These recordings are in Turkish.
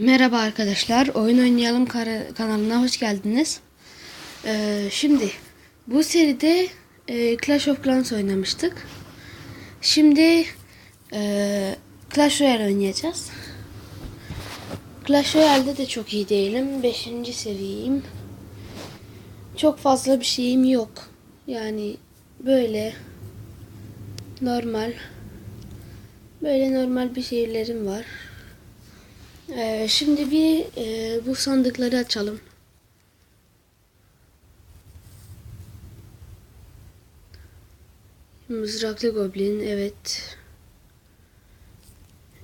Merhaba arkadaşlar, Oyun Oynayalım kanalına hoş geldiniz. Ee, şimdi bu seride e, Clash of Clans oynamıştık. Şimdi e, Clash Royale oynayacağız. Clash Royale'de de çok iyi değilim. 5. seviyeyim. Çok fazla bir şeyim yok. Yani böyle normal böyle normal bir şeylerim var. Ee, şimdi bir e, bu sandıkları açalım. Mızraklı goblin evet.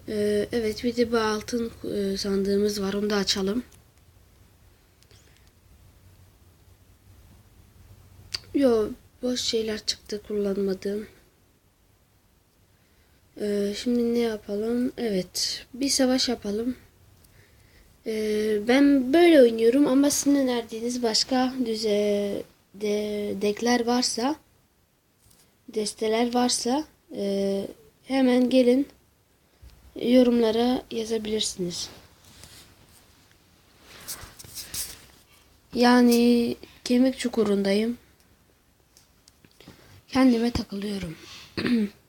Ee, evet bir de bu altın e, sandığımız var onu da açalım. Yo boş şeyler çıktı kullanmadığım. Ee, şimdi ne yapalım? Evet bir savaş yapalım. Ee, ben böyle oynuyorum ama sizin önerdiğiniz başka düze de, dekler varsa desteler varsa e, hemen gelin yorumlara yazabilirsiniz. Yani kemik çukurundayım. Kendime takılıyorum.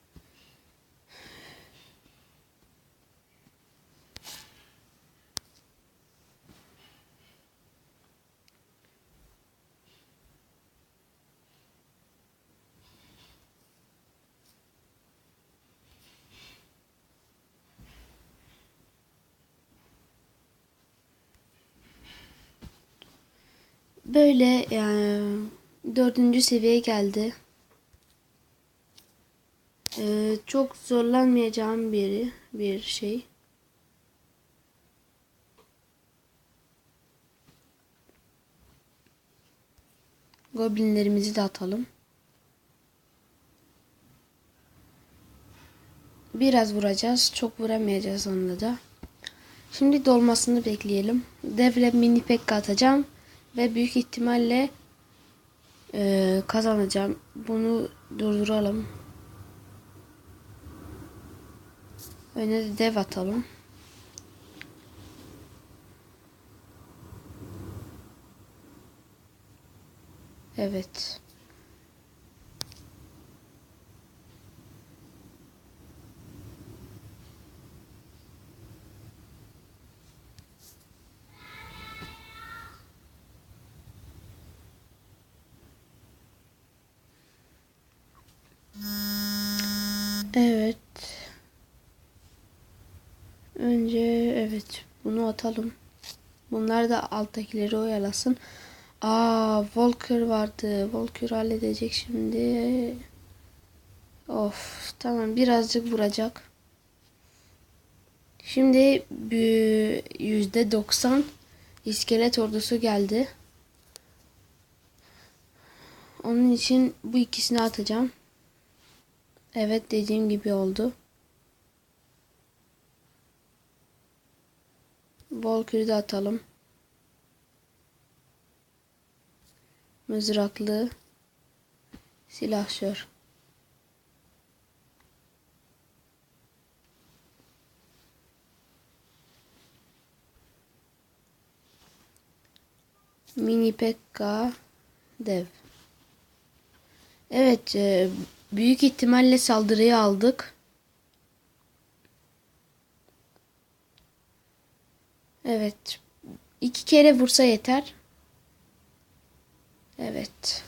Böyle yani dördüncü seviyeye geldi. Ee, çok zorlanmayacağım biri bir şey. Goblinlerimizi de atalım. Biraz vuracağız. Çok vuramayacağız onunla da. Şimdi dolmasını bekleyelim. Devle mini pekka atacağım. Ve büyük ihtimalle e, kazanacağım. Bunu durduralım. Öne de dev atalım. Evet. Evet bunu atalım. Bunlar da alttakileri oyalasın. Aa Volker vardı. Volker halledecek şimdi. Of tamam birazcık vuracak. Şimdi yüzde doksan iskelet ordusu geldi. Onun için bu ikisini atacağım. Evet dediğim gibi oldu. Volkür'ü de atalım. Mızraklı silahşör. Mini Pekka dev. Evet, e, büyük ihtimalle saldırıyı aldık. Evet. iki kere vursa yeter. Evet.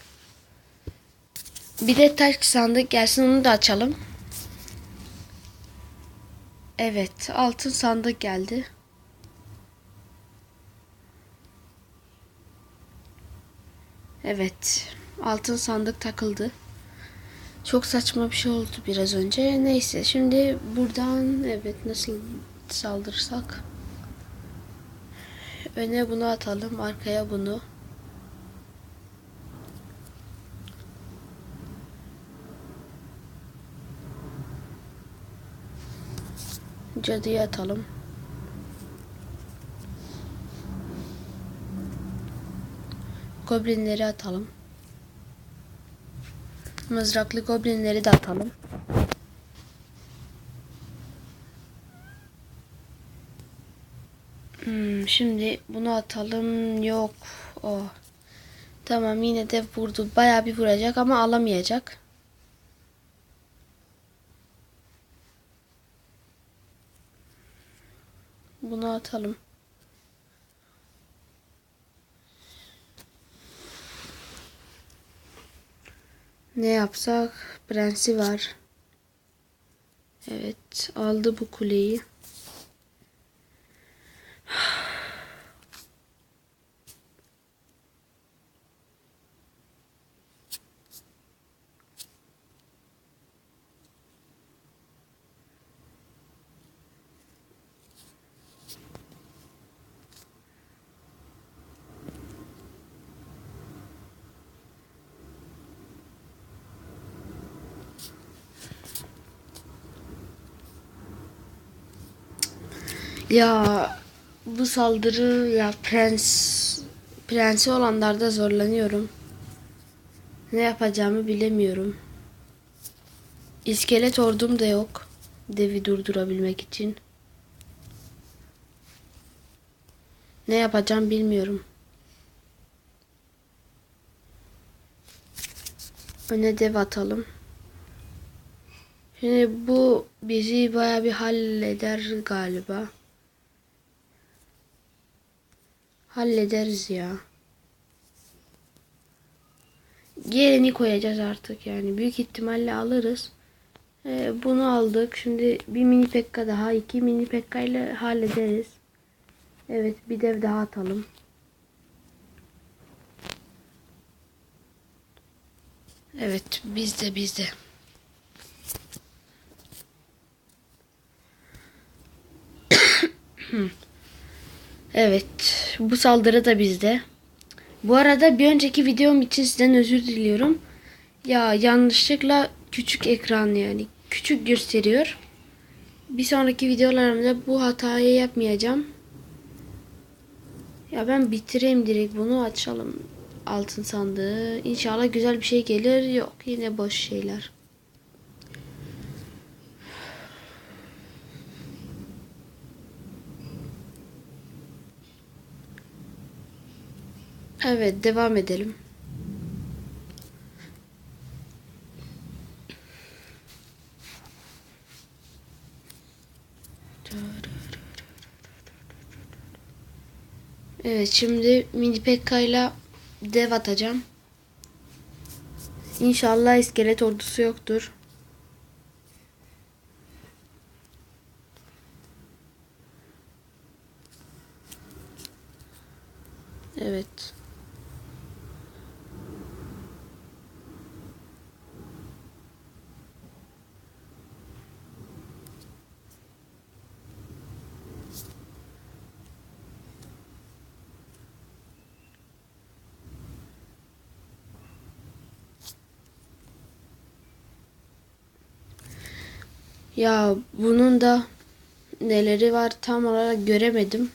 Bir de taş sandık gelsin onu da açalım. Evet. Altın sandık geldi. Evet. Altın sandık takıldı. Çok saçma bir şey oldu biraz önce. Neyse şimdi buradan evet nasıl saldırsak. Öne bunu atalım. Arkaya bunu. Cadıyı atalım. Goblinleri atalım. Mızraklı goblinleri de atalım. Hmm, şimdi bunu atalım. Yok. O. Tamam yine de vurdu. Bayağı bir vuracak ama alamayacak. Bunu atalım. Ne yapsak? Prensi var. Evet, aldı bu kuleyi. Ya bu saldırı ya prens prensi olanlarda zorlanıyorum. Ne yapacağımı bilemiyorum. İskelet ordum da yok. Devi durdurabilmek için. Ne yapacağım bilmiyorum. Öne dev atalım. Şimdi bu bizi baya bir halleder galiba. Hallederiz ya. Geleni koyacağız artık yani. Büyük ihtimalle alırız. Ee, bunu aldık. Şimdi bir mini pekka daha. iki mini pekka ile hallederiz. Evet bir dev daha atalım. Evet bizde bizde. Evet, bu saldırı da bizde. Bu arada bir önceki videom için sizden özür diliyorum. Ya yanlışlıkla küçük ekran yani küçük gösteriyor. Bir sonraki videolarımda bu hatayı yapmayacağım. Ya ben bitireyim direkt bunu açalım. Altın sandığı. İnşallah güzel bir şey gelir. Yok yine boş şeyler. Evet devam edelim. Evet şimdi mini Pekka ile dev atacağım. İnşallah iskelet ordusu yoktur. Evet. Ya bunun da neleri var tam olarak göremedim.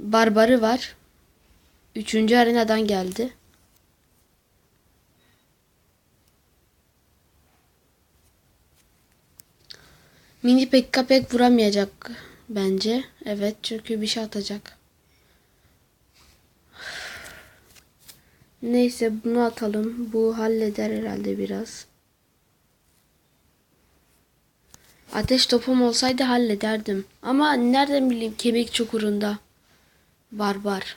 Barbarı var. Üçüncü arenadan geldi. Mini Pekka pek vuramayacak bence. Evet çünkü bir şey atacak. Neyse bunu atalım. Bu halleder herhalde biraz. Ateş topum olsaydı hallederdim. Ama nereden bileyim kemik çukurunda. Barbar.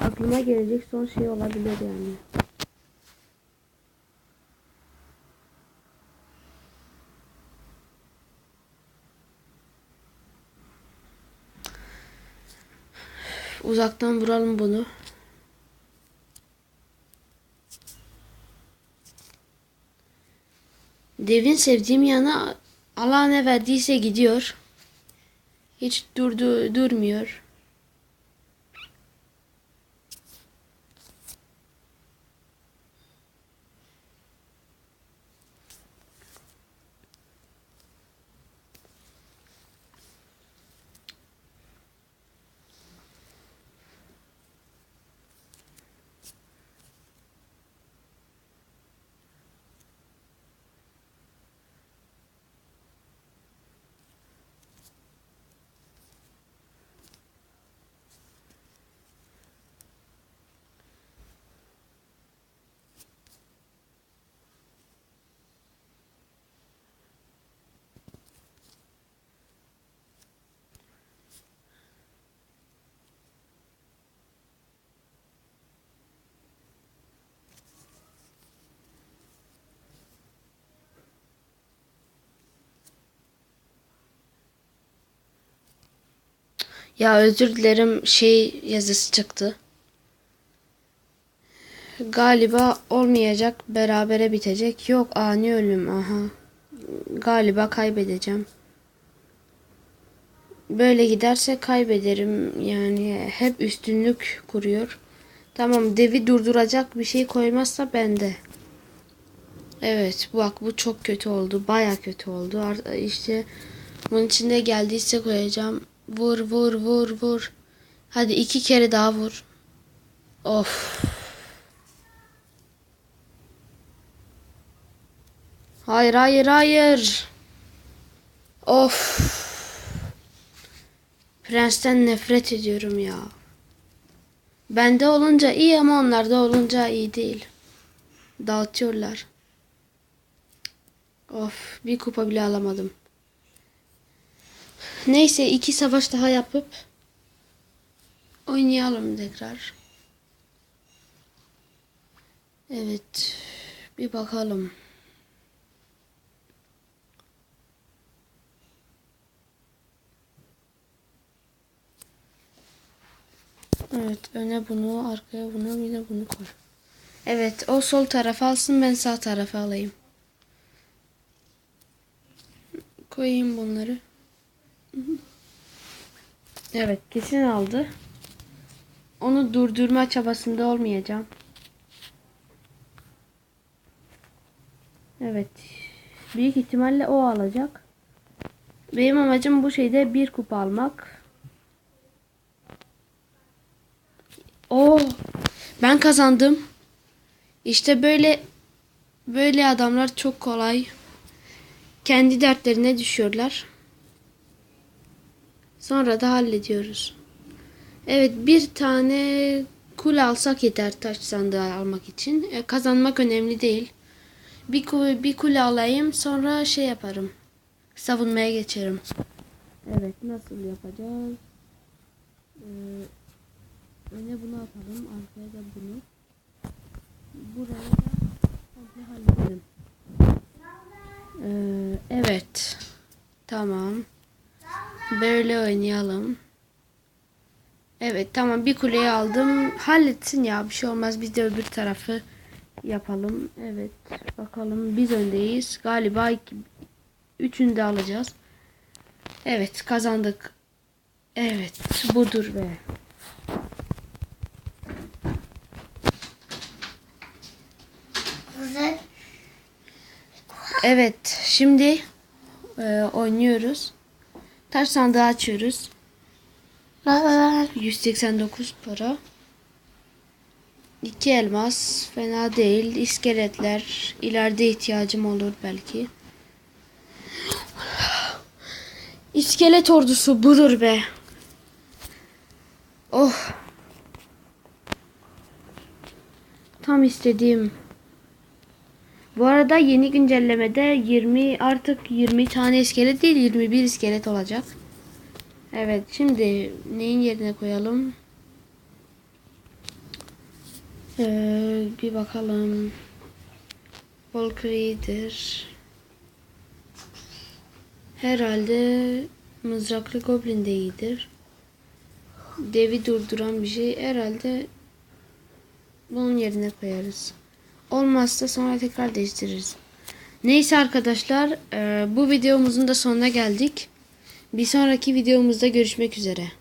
Aklıma gelecek son şey olabilir yani. Uzaktan vuralım bunu. Devin sevdiğim yana Allah ne verdiyse gidiyor. Hiç durdu durmuyor. Ya özür dilerim şey yazısı çıktı. Galiba olmayacak berabere bitecek. Yok ani ölüm aha. Galiba kaybedeceğim. Böyle giderse kaybederim yani hep üstünlük kuruyor. Tamam devi durduracak bir şey koymazsa bende. Evet bak bu çok kötü oldu. Baya kötü oldu. İşte bunun içinde geldiyse koyacağım. Vur vur vur vur. Hadi iki kere daha vur. Of. Hayır hayır hayır. Of. Prensten nefret ediyorum ya. Bende olunca iyi ama onlarda olunca iyi değil. Dağıtıyorlar. Of bir kupa bile alamadım. Neyse iki savaş daha yapıp oynayalım tekrar. Evet bir bakalım. Evet öne bunu arkaya bunu bir de bunu koy. Evet o sol tarafa alsın ben sağ tarafa alayım. Koyayım bunları. Evet kesin aldı. Onu durdurma çabasında olmayacağım. Evet. Büyük ihtimalle o alacak. Benim amacım bu şeyde bir kupa almak. Oo, ben kazandım. İşte böyle böyle adamlar çok kolay kendi dertlerine düşüyorlar. Sonra da hallediyoruz. Evet bir tane kule alsak yeter taş sandığı almak için. E, kazanmak önemli değil. Bir kule, bir kule alayım sonra şey yaparım. Savunmaya geçerim. Evet nasıl yapacağız? Ee, öne bunu atalım. Arkaya da bunu. Buraya da komple halledelim. Ee, evet. Tamam. Böyle oynayalım. Evet tamam bir kuleyi aldım. Halletsin ya bir şey olmaz. Biz de öbür tarafı yapalım. Evet bakalım biz öndeyiz. Galiba iki, üçünü de alacağız. Evet kazandık. Evet budur be. Evet şimdi e, oynuyoruz. Taş sandığı açıyoruz. Baba. 189 para. İki elmas fena değil. İskeletler ileride ihtiyacım olur belki. İskelet ordusu budur be. Oh. Tam istediğim. Bu arada yeni güncellemede 20 artık 20 tane iskelet değil 21 iskelet olacak. Evet şimdi neyin yerine koyalım? Ee, bir bakalım. Valkyrie'dir. Herhalde mızraklı goblin de iyidir. Devi durduran bir şey herhalde bunun yerine koyarız. Olmazsa sonra tekrar değiştiririz. Neyse arkadaşlar e, bu videomuzun da sonuna geldik. Bir sonraki videomuzda görüşmek üzere.